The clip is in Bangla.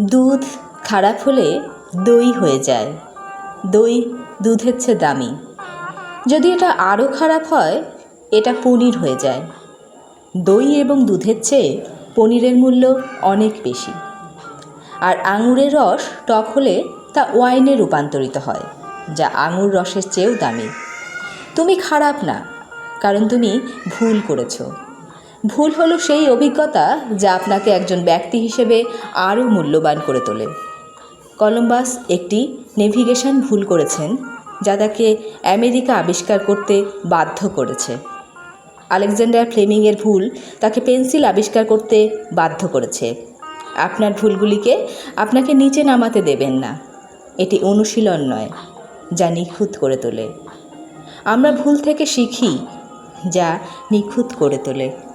দুধ খারাপ হলে দই হয়ে যায়। দই দুধের চেয়ে দামি। যদি এটা আরও খারাপ হয়, এটা পনির হয়ে যায়। দই এবং দুধের চেয়ে পনিরের মূল্য অনেক বেশি। আর আঙুরের রস টক হলে তা ওয়াইনে রূপান্তরিত হয়, যা আঙুর রসের চেয়েও দামি। তুমি খারাপ না, কারণ তুমি ভুল করেছ। ভুল হলো সেই অভিজ্ঞতা যা আপনাকে একজন ব্যক্তি হিসেবে আরও মূল্যবান করে তোলে। কলম্বাস একটি নেভিগেশন ভুল করেছেন, যা তাকে আমেরিকা আবিষ্কার করতে বাধ্য করেছে। আলেকজান্ডার ফ্লেমিংয়ের ভুল তাকে পেন্সিল আবিষ্কার করতে বাধ্য করেছে। আপনার ভুলগুলিকে আপনাকে নিচে নামাতে দেবেন না। এটি অনুশীলন নয়, যা নিখুঁত করে তোলে। আমরা ভুল থেকে শিখি, যা নিখুঁত করে তোলে।